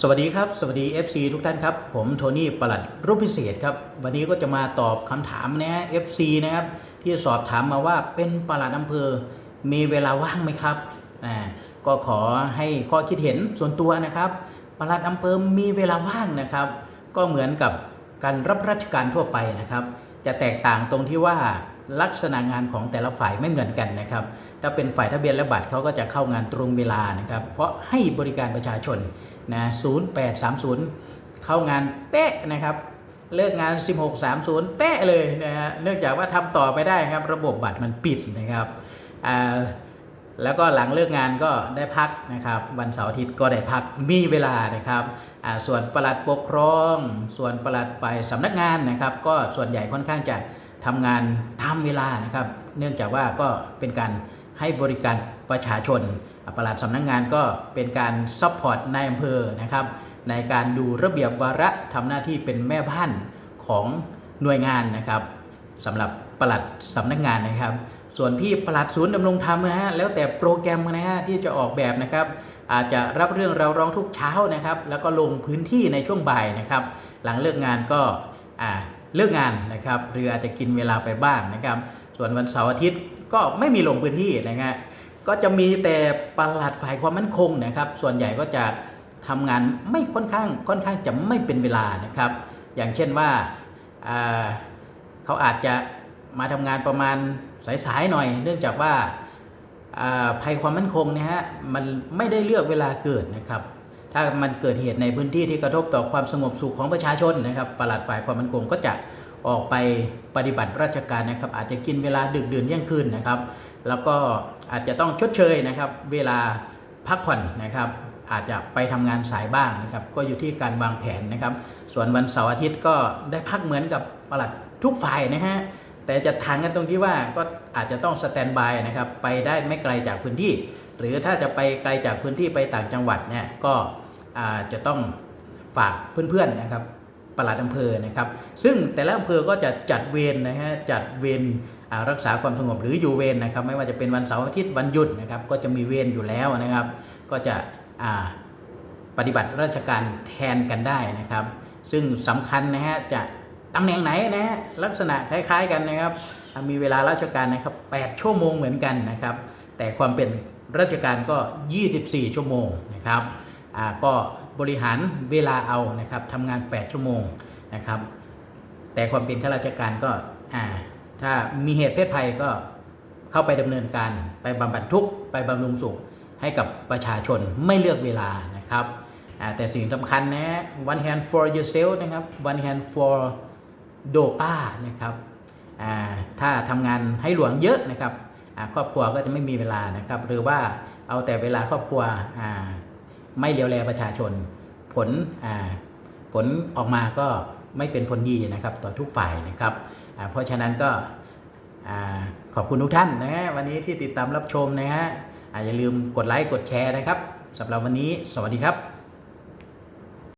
สวัสดีครับ สวัสดี FC ทุกท่านครับ ผมโทนี่ประหลัดรูปพิเศษครับ วันนี้ก็จะมาตอบคำถามนะฮะ FC นะครับ ที่สอบถามมาว่าเป็นประหลัดอำเภอมีเวลาว่างไหมครับอ่าก็ขอให้ข้อคิดเห็นส่วนตัวนะครับประหลัดอำเภอมีเวลาว่างนะครับ ก็เหมือนกับการรับราชการทั่วไปนะครับ จะแตกต่างตรงที่ว่าลักษณะงานของแต่ละฝ่ายไม่เหมือนกันนะครับ ถ้าเป็นฝ่ายทะเบียนและบัตรเขาก็จะเข้างานตรงเวลานะครับ เพราะให้บริการประชาชน นะ0830 เข้างานเป๊ะนะครับ เลิกงาน 1630 เป๊ะเลยนะฮะเนื่องจากว่าทำต่อไม่ได้ครับ ระบบบัตรมันปิดนะครับอ่าแล้วก็หลังเลิกงานก็ได้พักนะครับ วันเสาร์อาทิตย์ก็ได้พักมีเวลานะครับอ่าส่วนประหลัดปกครอง ส่วนประหลัดฝ่ายสำนักงานนะครับ ก็ส่วนใหญ่ค่อนข้างจะทำงานตามเวลานะครับ เนื่องจากว่าก็เป็นการให้บริการประชาชน ปลัดสำนักงานก็เป็นการซัพพอร์ตในอำเภอนะครับในการดูระเบียบวาระทำหน้าที่เป็นแม่บ้านของหน่วยงานนะครับสำหรับปลัดสำนักงานนะครับ ส่วนพี่ปลัดศูนย์ดำรงธรรมนะฮะแล้วแต่โปรแกรมนะฮะที่จะออกแบบนะครับ อาจจะรับเรื่องเราร้องทุกเช้านะครับ แล้วก็ลงพื้นที่ในช่วงบ่ายนะครับ หลังเลิกงานก็เลิกงานนะครับหรืออาจจะกินเวลาไปบ้างนะครับ ส่วนวันเสาร์อาทิตย์ก็ไม่มีลงพื้นที่นะฮะ ก็จะมีแต่ปลัดฝ่ายความมั่นคงนะครับ ส่วนใหญ่ก็จะทำงานไม่ค่อนข้างค่อนข้างจะไม่เป็นเวลานะครับ อย่างเช่นว่าอ่าเขาอาจจะมาทำงานประมาณสายๆหน่อย เนื่องจากว่าาภัยความมั่นคงเนะฮะมันไม่ได้เลือกเวลาเกิดนะครับ ถ้ามันเกิดเหตุในพื้นที่ที่กระทบต่อความสงบสุขของประชาชนนะครับปลัดฝ่ายความมั่นคงก็จะออกไปปฏิบัติราชการนะครับ อาจจะกินเวลาดึกดื่นเที่ยงคืนนะครับ แล้วก็อาจจะต้องชดเชยนะครับ เวลาพักผ่อนนะครับ อาจจะไปทำงานสายบ้างนะครับ ก็อยู่ที่การวางแผนนะครับ ส่วนวันเสาร์อาทิตย์ก็ได้พักเหมือนกับปลัดทุกฝ่ายนะฮะแต่จะทางกันตรงที่ว่าก็อาจจะต้องสแตนบายนะครับ ไปได้ไม่ไกลจากพื้นที่ หรือถ้าจะไปไกลจากพื้นที่ไปต่างจังหวัดเนี่ยก็จจะต้องฝากเพื่อนๆนะครับปลัดอำเภอนะครับ ซึ่งแต่ละอำเภอก็จะจัดเวรนะฮะจัดเวร รักษาความสงบหรืออยู่เวรนะครับ ไม่ว่าจะเป็นวันเสาร์อาทิตย์วันหยุดนะครับ ก็จะมีเวรอยู่แล้วนะครับ ก็จะปฏิบัติราชการแทนกันได้นะครับ ซึ่งสำคัญนะฮะจะตำแหน่งไหนนะฮะลักษณะคล้าย ๆกันนะครับ มีเวลาราชการนะครับ 8 ชั่วโมงเหมือนกันนะครับ แต่ความเป็นราชการก็ 24 ชั่วโมงนะครับก็บริหารเวลาเอานะครับทำงาน 8 ชั่วโมงนะครับ แต่ความเป็นข้าราชการก็อ่า ถ้ามีเหตุเพศภัยก็เข้าไปดำเนินการไปบำบัดทุกข์ไปบำรุงสุขให้กับประชาชนไม่เลือกเวลานะครับแต่สิ่งสำคัญนะ one hand for yourself นะครับ one hand for dopa นะครับถ้าทำงานให้หลวงเยอะนะครับครอบครัวก็จะไม่มีเวลานะครับ หรือว่าเอาแต่เวลาครอบครัวไม่เลียวแลประชาชน ผลผลออกมาก็ไม่เป็นผลดีนะครับต่อทุกฝ่ายนะครับ เพราะฉะนั้นก็ขอบคุณทุกท่านนะฮะวันนี้ที่ติดตามรับชมนะฮะอย่าลืมกดไลค์กดแชร์นะครับสำหรับวันนี้สวัสดีครับ